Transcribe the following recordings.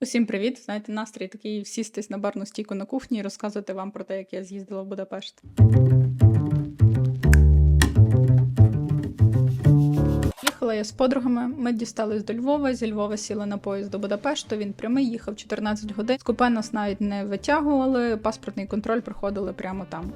Усім привіт! Знаєте, настрій такий сістись на барну стійку на кухні і розказувати вам про те, як я з'їздила в Будапешт. Їхала я з подругами. Ми дістались до Львова. Зі Львова сіли на поїзд до Будапешту. Він прямий, їхав 14 годин. З купе нас навіть не витягували. Паспортний контроль проходили прямо там.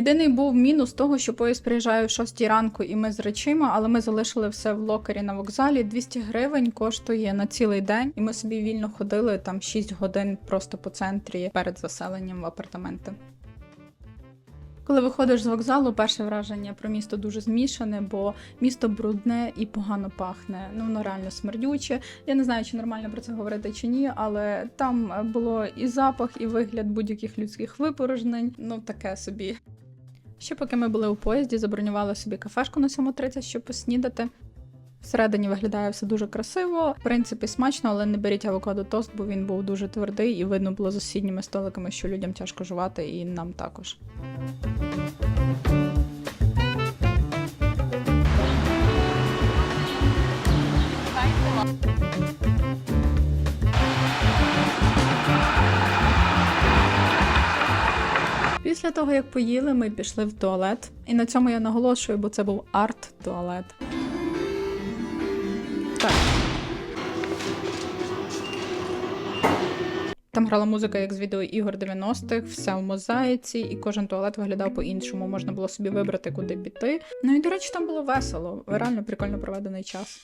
Єдиний був мінус того, що поїзд приїжджає о 6 ранку, і ми з речима, але ми залишили все в локері на вокзалі. 200 гривень коштує на цілий день, і ми собі вільно ходили там 6 годин просто по центрі перед заселенням в апартаменти. Коли виходиш з вокзалу, перше враження про місто дуже змішане, бо місто брудне і погано пахне. Ну воно реально смердюче. Я не знаю, чи нормально про це говорити чи ні, але там було і запах, і вигляд будь-яких людських випорожнень. Ну таке собі. Ще поки ми були у поїзді, забронювали собі кафешку на 7.30, щоб поснідати. Всередині виглядає все дуже красиво, в принципі, смачно, але не беріть авокадо тост, бо він був дуже твердий, і видно було з сусідніми столиками, що людям тяжко жувати, і нам також. Після того, як поїли, ми пішли в туалет. І на цьому я наголошую, бо це був арт-туалет. Так. Там грала музика як з відео ігор 90-х, все в мозаїці, і кожен туалет виглядав по-іншому. Можна було собі вибрати, куди піти. Ну і до речі, там було весело. Реально прикольно проведений час.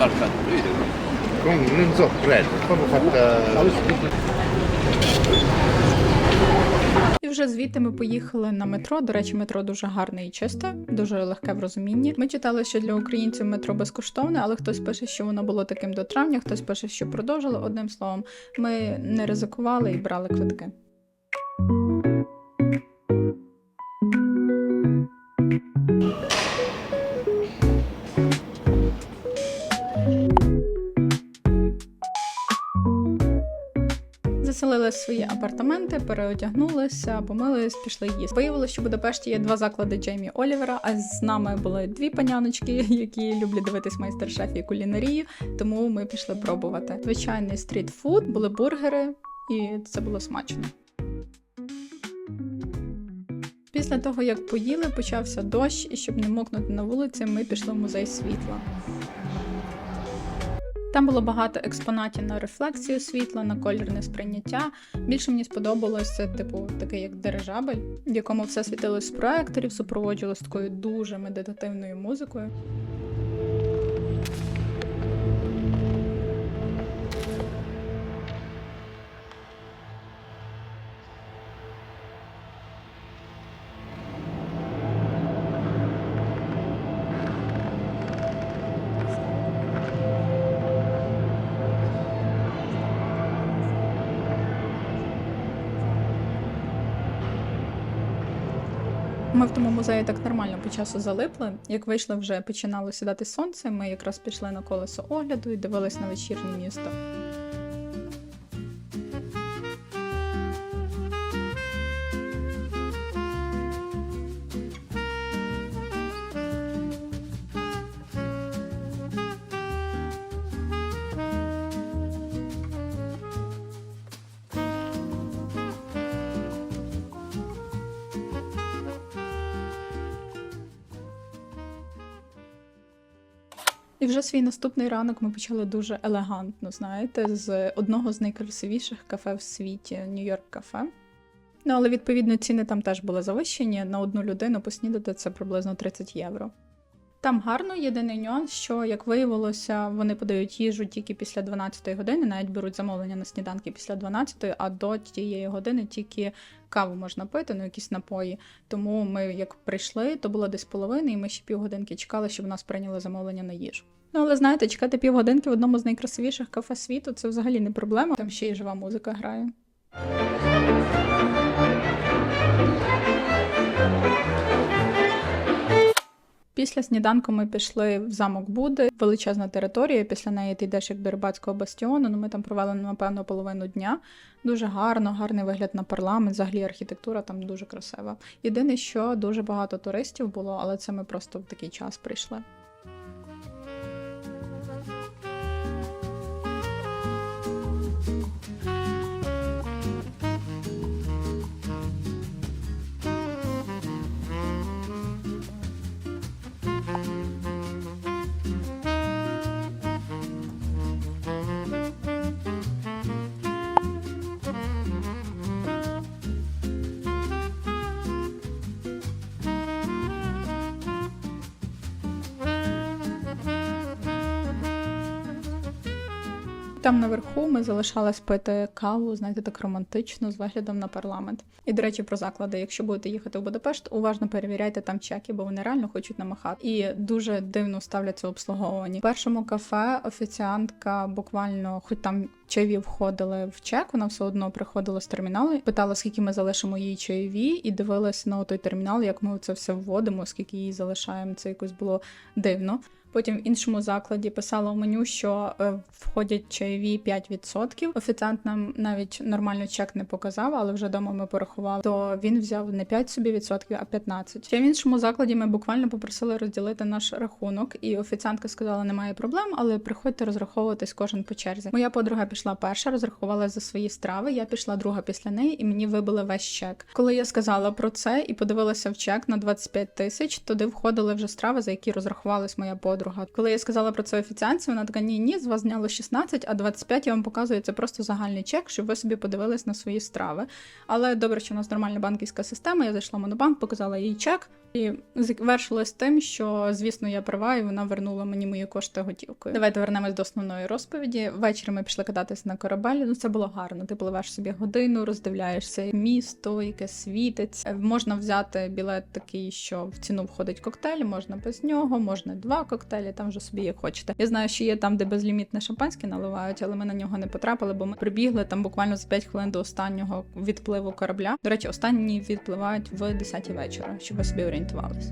Non so, credo, proprio fatta... І вже звідти ми поїхали на метро. До речі, метро дуже гарне і чисте, дуже легке в розумінні. Ми читали, що для українців метро безкоштовне, але хтось пише, що воно було таким до травня, хтось пише, що продовжили. Одним словом, ми не ризикували і брали квитки. Заселили свої апартаменти, переодягнулися, помились, пішли їсти. Виявилося, що в Будапешті є два заклади Джеймі Олівера. А з нами були дві паняночки, які люблять дивитись майстер-шеф і кулінарію. Тому ми пішли пробувати. Звичайний стрітфуд, були бургери, і це було смачно. Після того, як поїли, почався дощ, і щоб не мокнути на вулиці, ми пішли в музей світла. Там було багато експонатів на рефлексію світла, на колірне сприйняття. Більше мені сподобалося, типу, такий як дирижабель, в якому все світилось з проекторів, супроводжувалось такою дуже медитативною музикою. Ми в тому музеї так нормально по часу залипли. Як вийшли, вже починало сідати сонце. Ми якраз пішли на колесо огляду і дивились на вечірнє місто. І вже свій наступний ранок ми почали дуже елегантно, знаєте, з одного з найкрасивіших кафе в світі Нью-Йорк кафе. Ну, але відповідно ціни там теж були завищені. На одну людину поснідати це приблизно 30 євро. Там гарно, єдиний нюанс, що як виявилося, вони подають їжу тільки після 12-ї години, навіть беруть замовлення на сніданки після 12-ї, а до тієї години тільки каву можна пити, ну якісь напої. Тому ми як прийшли, то було десь половина, і ми ще півгодинки чекали, щоб нас прийняли замовлення на їжу. Ну, але знаєте, чекати півгодинки в одному з найкрасивіших кафе світу це взагалі не проблема. Там ще й жива музика грає. Після сніданку ми пішли в замок Буди, величезна територія. Після неї ти йдеш як до рибацького бастіону. Ну ми там провели напевно половину дня. Дуже гарно, гарний вигляд на парламент. Взагалі архітектура там дуже красива. Єдине, що дуже багато туристів було, але це ми просто в такий час прийшли. Там наверху ми залишались пити каву, знаєте, так романтично з виглядом на парламент. І до речі, про заклади. Якщо будете їхати в Будапешт, уважно перевіряйте там чеки, бо вони реально хочуть намахати. І дуже дивно ставляться в обслуговуванні. В першому кафе офіціантка буквально, хоч там чайові входили в чек, вона все одно приходила з терміналу, питала, скільки ми залишимо їй чайові, і дивилася на той термінал, як ми це все вводимо, скільки їй залишаємо. Це якось було дивно. Потім в іншому закладі писала в меню, що е, входять чайові 5%. Офіціант нам навіть нормально чек не показав, але вже вдома ми порахували. То він взяв не 5 собі відсотків, а 15. Ще в іншому закладі ми буквально попросили розділити наш рахунок, і офіціантка сказала, немає проблем, але приходьте розраховуватись кожен по черзі. Моя подруга пішла перша, розрахувала за свої страви. Я пішла друга після неї, і мені вибили весь чек. Коли я сказала про це і подивилася в чек на 25 тисяч, туди входили вже страви, за які розрахувалась моя подруга. Коли я сказала про це офіціанці, вона така: ні, ні, з вас зняло 16, а 25 я вам показую це просто загальний чек, щоб ви собі подивились на свої страви. Але добре, що у нас нормальна банківська система. Я зайшла в монобанк, показала їй чек. І завершилось тим, що звісно я права, і вона вернула мені мої кошти готівкою. Давайте вернемось до основної розповіді. Ввечері ми пішли кататися на корабель. Ну це було гарно. Ти пливеш собі годину, роздивляєшся місто, яке світиться. Можна взяти білет такий, що в ціну входить коктейль, можна без нього, можна два коктейлі, там вже собі як хочете. Я знаю, що є там, де безлімітне шампанське наливають, але ми на нього не потрапили, бо ми прибігли там буквально за 5 хвилин до останнього відпливу корабля. До речі, останні відпливають в 10 вечора, щоб ви собі орієнтувались.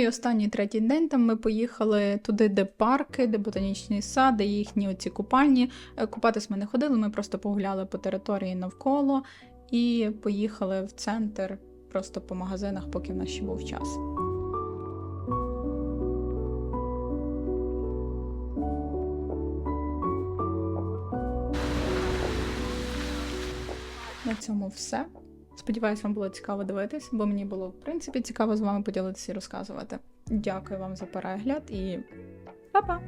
І останній третій день там ми поїхали туди, де парки, де ботанічний сад, де їхні оці купальні. Е, Купатись ми не ходили, ми просто погуляли по території навколо і поїхали в центр просто по магазинах, поки в нас ще був час. На цьому все. Сподіваюсь, вам було цікаво дивитись, бо мені було в принципі цікаво з вами поділитися і розказувати. Дякую вам за перегляд і па-па!